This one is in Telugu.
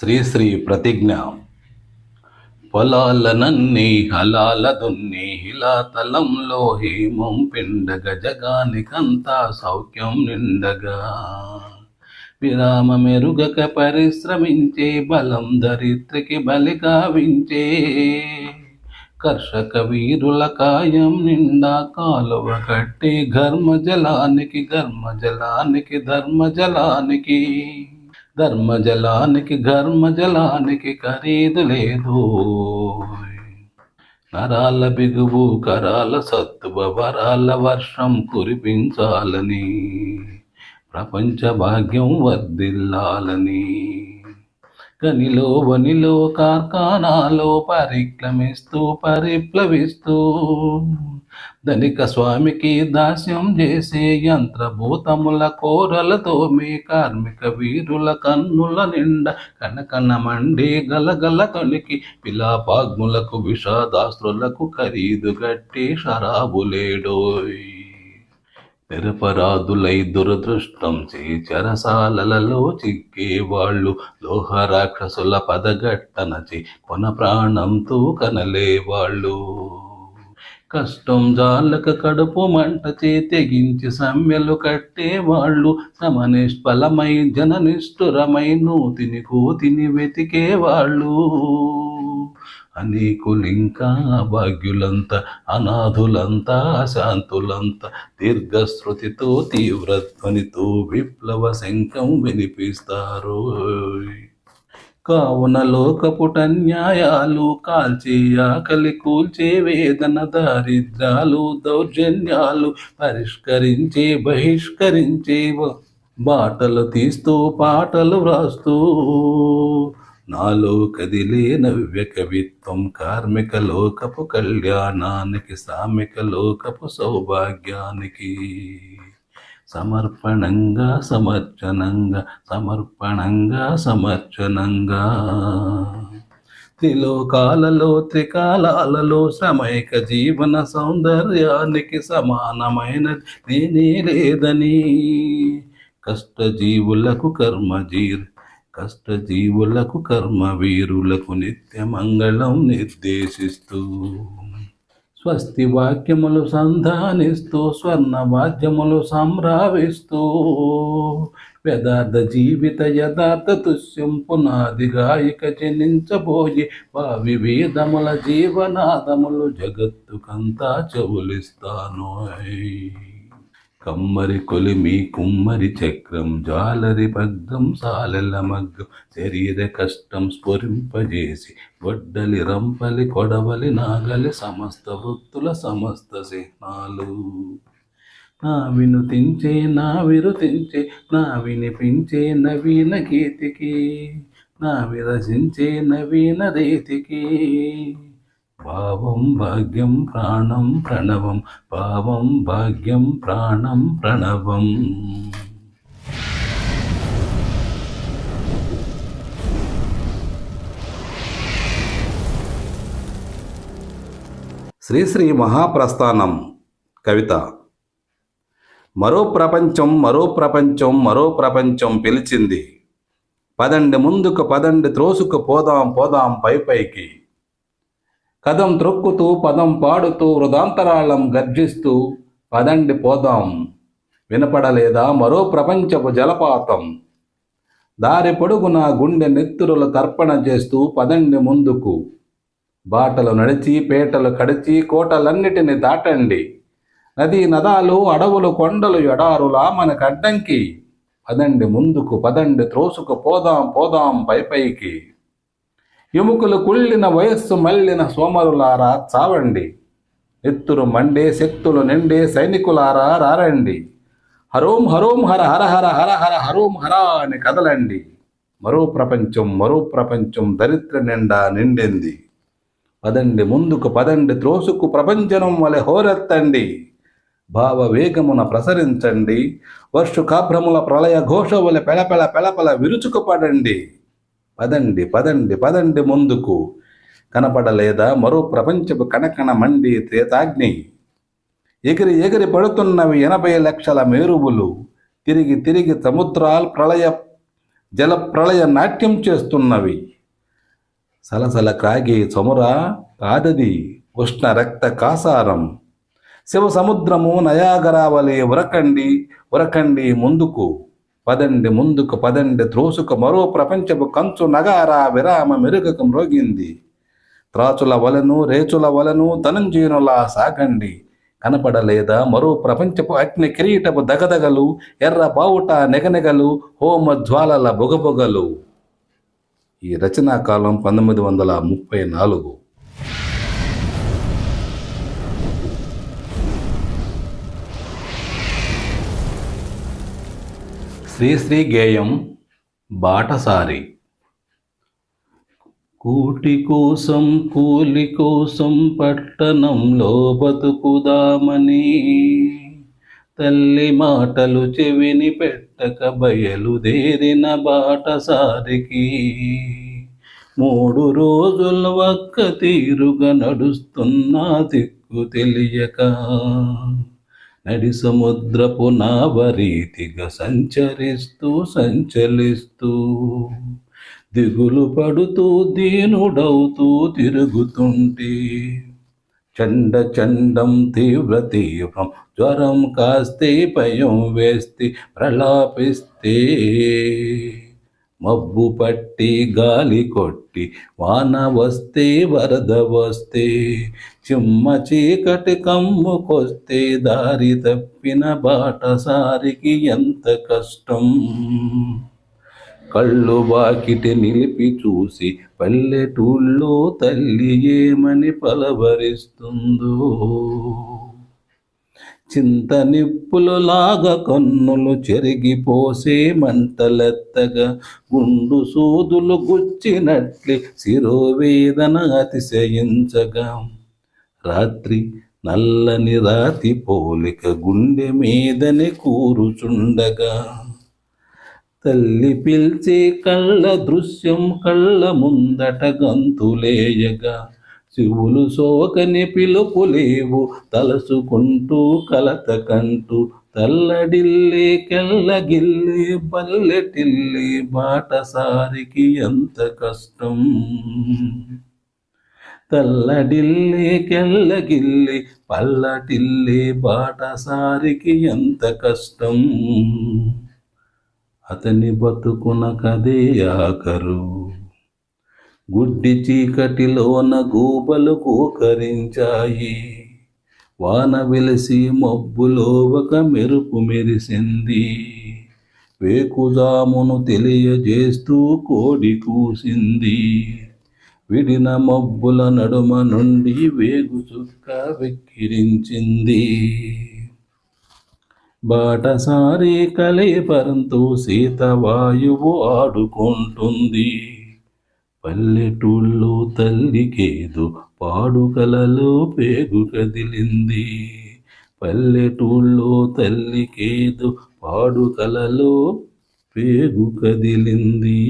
శ్రీశ్రీ ప్రతిజ్ఞ. పొలాలనన్నీ హలాల దున్ని హిలాతలంలో హేమం పిండగ జగానికంతా సౌఖ్యం నిండగా. విరామ మెరుగక పరిశ్రమించే బలం దరిద్రకి బలి కావించే. కర్షక వీరుల కాయం నిండా కాలువ కట్టి ఘర్మ జలానికి ఘర్మ జలానికి ధర్మ జలానికి ధర్మ జలానికి ఘర్మ జలానికి ఖరీదు లేదు. నరాల బిగువు కరాల సత్తువ వరాల వర్షం కురిపించాలని ప్రపంచ భాగ్యం వర్దిల్లాలని గనిలో వనిలో కార్ఖానాలో పరిక్రమిస్తూ పరిప్లవిస్తూ ధనిక స్వామికి దాస్యం చేసే యంత్రభూతముల కోరలతో మీ కార్మిక వీరుల కన్నుల నిండా కనకన మండి గలగల తొలికి పిలాపాగ్ములకు విషాదాస్త్రులకు ఖరీదు గట్టి షరాబులేడోయ్ నిరపరాధులై దురదృష్టం చే చెరసాలలో చిక్కేవాళ్ళు లోహ రాక్షసుల పదగట్టనచి కొన ప్రాణంతో కనలేవాళ్ళు కష్టం జాలక కడుపు మంట చే తెగించి సమ్మెలు కట్టేవాళ్ళు సమనిష్ఫలమై జననిష్ఠురమై నూతిని కోతిని వెతికేవాళ్ళు అనేకులింకా భాగ్యులంతా అనాథులంతా శాంతులంతా దీర్ఘశ్రుతితో తీవ్రధ్వనితో విప్లవ శంఖం వినిపిస్తారు. కావున లోకపుటన్యాయాలు కాల్చి ఆకలి కూల్చే వేదన దారిద్రాలు దౌర్జన్యాలు పరిష్కరించే బహిష్కరించే బాటలు తీస్తూ పాటలు వ్రాస్తూ. నాలో కదిలే నవ్య కవిత్వం కార్మిక లోకపు కళ్యాణానికి సామిక లోకపు సౌభాగ్యానికి. సమర్పణంగా సమర్చనంగా సమర్పణంగా సమర్చనంగా. త్రిలోకాలలో త్రికాలాలలో సమైక జీవన సౌందర్యానికి సమానమైన నేనే లేదని. కష్టజీవులకు కర్మజీర్ కష్టజీవులకు కర్మ వీరులకు నిత్య మంగళం నిర్దేశిస్తూ. స్వస్తి వాక్యములు సంధానిస్తూ స్వర్ణ వాద్యములు సంరావిస్తూ యథార్థ జీవిత యథార్థ తుష్యం పునాది గాయిక జనించబోయి భావి వేదముల జీవనాదములు జగత్తుకంతా చెవులిస్తాను కమ్మరి కొలిమి కుమ్మరి చక్రం జాలరి పగ్గం సాలెల మగ్గం శరీర కష్టం స్ఫురింపజేసి గొడ్డలి రంపలి కొడవలి నాగలి సమస్త వృత్తుల సమస్త చిహ్నాలు నా వినుతించే నా విరుతించే నా వినిపించే నవీన కీర్తికి నా విరసించే నవీన రీతికి. భావం భాగ్యం ప్రాణం ప్రణవం భావం భాగ్యం ప్రాణం ప్రణవం. శ్రీశ్రీ మహాప్రస్థానం కవిత. మరో ప్రపంచం మరో ప్రపంచం మరో ప్రపంచం పిలిచింది. పదండి ముందుకు పదండి త్రోసుకు పోదాం పోదాం పై పైకి. కదం త్రొక్కుతూ పదం పాడుతూ వృదాంతరాళం గర్జిస్తూ పదండి పోదాం. వినపడలేదా మరో ప్రపంచపు జలపాతం? దారి పొడుగున గుండె నెత్తురులు తర్పణ చేస్తూ పదండి ముందుకు. బాటలు నడిచి పేటలు కడిచి కోటలన్నిటిని దాటండి. నదీ నదాలు అడవులు కొండలు ఎడారులా మనకు అడ్డంకి పదండి ముందుకు పదండి త్రోసుకు పోదాం పోదాం పైపైకి ఎముకలు కుళ్ళిన వయస్సు మళ్ళిన సోమరులారా చావండి. ఎత్తురు మండే శక్తులు నిండే సైనికులారా రారండి. హరోం హరోం హర హర హర హర హర హరోం హర అని కదలండి. మరో ప్రపంచం మరో ప్రపంచం దరిద్ర నిండా నిండింది. పదండి ముందుకు పదండి త్రోసుకు ప్రపంచనం వలె హోరెత్తండి. భావ వేగమున ప్రసరించండి. వర్షుకాభ్రముల ప్రళయ ఘోష వలె పెళపెళ పెళపెళ విరుచుకుపడండి. పదండి పదండి పదండి ముందుకు. కనపడలేదా? మరో ప్రపంచపు కణకణ మండి త్రేతాగ్ని. ఎగిరి ఎగిరి పడుతున్నవి ఎనభై లక్షల మేరువులు. తిరిగి తిరిగి సముద్రాలు ప్రళయ జల ప్రళయ నాట్యం చేస్తున్నవి. సలసల కాగే చముర కాదది ఉష్ణ రక్త కాసారం. శివ సముద్రము నయాగరావలే ఉరకండి ఉరకండి ముందుకు. పదండి ముందుకు పదండి త్రోసుకు మరో ప్రపంచపు కంచు నగారా విరామ మెరుగకు మ్రోగింది. త్రాచుల వలను రేచుల వలను ధనంజీనులా సాగండి. కనపడలేదా మరో ప్రపంచపు అగ్ని కిరీటపు దగదగలు ఎర్ర బావుట నెగనెగలు హోమ జ్వాలల బొగబొగలు. ఈ రచనా కాలం పంతొమ్మిది వందల ముప్పై నాలుగు. శ్రీశ్రీ గేయం బాటసారి. కూటి కోసం కూలి కోసం పట్టణంలో బతుకుదామని తల్లి మాటలు చెవిని పెట్టక బయలుదేరిన బాటసారికి. మూడు రోజులు ఒక్క తీరుగా నడుస్తున్నా దిక్కు తెలియక నడి సముద్రపు నావరీతిగా సంచరిస్తూ సంచలిస్తూ. దిగులు పడుతూ దీనుడవుతూ తిరుగుతుంటే. చండ చండం తీవ్ర తీవ్రం జ్వరం కాస్తే భయం వేస్తే ప్రలాపిస్తే. మబ్బు పట్టి గాలి కొట్టి వాన వస్తే వరద వస్తే చిమ్మ చీకటి కమ్ముకొస్తే దారి తప్పిన బాటసారికి ఎంత కష్టం. కళ్ళు వాకిటి నిలిపి చూసి పల్లెటూళ్ళో తల్లి ఏమని పలవరిస్తుందో. చింత నిప్పులు లాగా కన్నులు చెరిగిపోసే మంటలెత్తగా గుండు సూదులు గుచ్చినట్లే శిరోవేదన అతిశయించగా. రాత్రి నల్లని రాతి పోలిక గుండె మీదని కూరుచుండగా. తల్లి పిలిచే కళ్ళ దృశ్యం కళ్ళ ముందట గంతులేయగా. శివులు సోకని పిలుపులేవు తలసుకుంటూ కలత కంటూ తల్లడిల్లే కెల్లగిల్లే బల్లెటిల్లే బాటసారికి ఎంత కష్టం. తల్లడిల్లే కెల్లగిల్లే పల్లటిల్లే బాటసారికి ఎంత కష్టం. అతని బతుకున కదే ఆకరు గుడ్డి చీకటిలోన గూబలు కూకరించాయి. వాన వెలిసి మబ్బులో ఒక మెరుపు మెరిసింది. వేకుజామును తెలియజేస్తూ కోడి కూసింది. విడిన మబ్బుల నడుమ నుండి వేగు చుక్క వెక్కిరించింది. బాటసారి సీత వాయువు ఆడుకుంటుంది. పల్లెటూళ్ళు తల్లికేదు పాడుకలలో పేగు కదిలింది పల్లెటూళ్ళు తల్లికేదు పాడుకలలో పేగు కదిలింది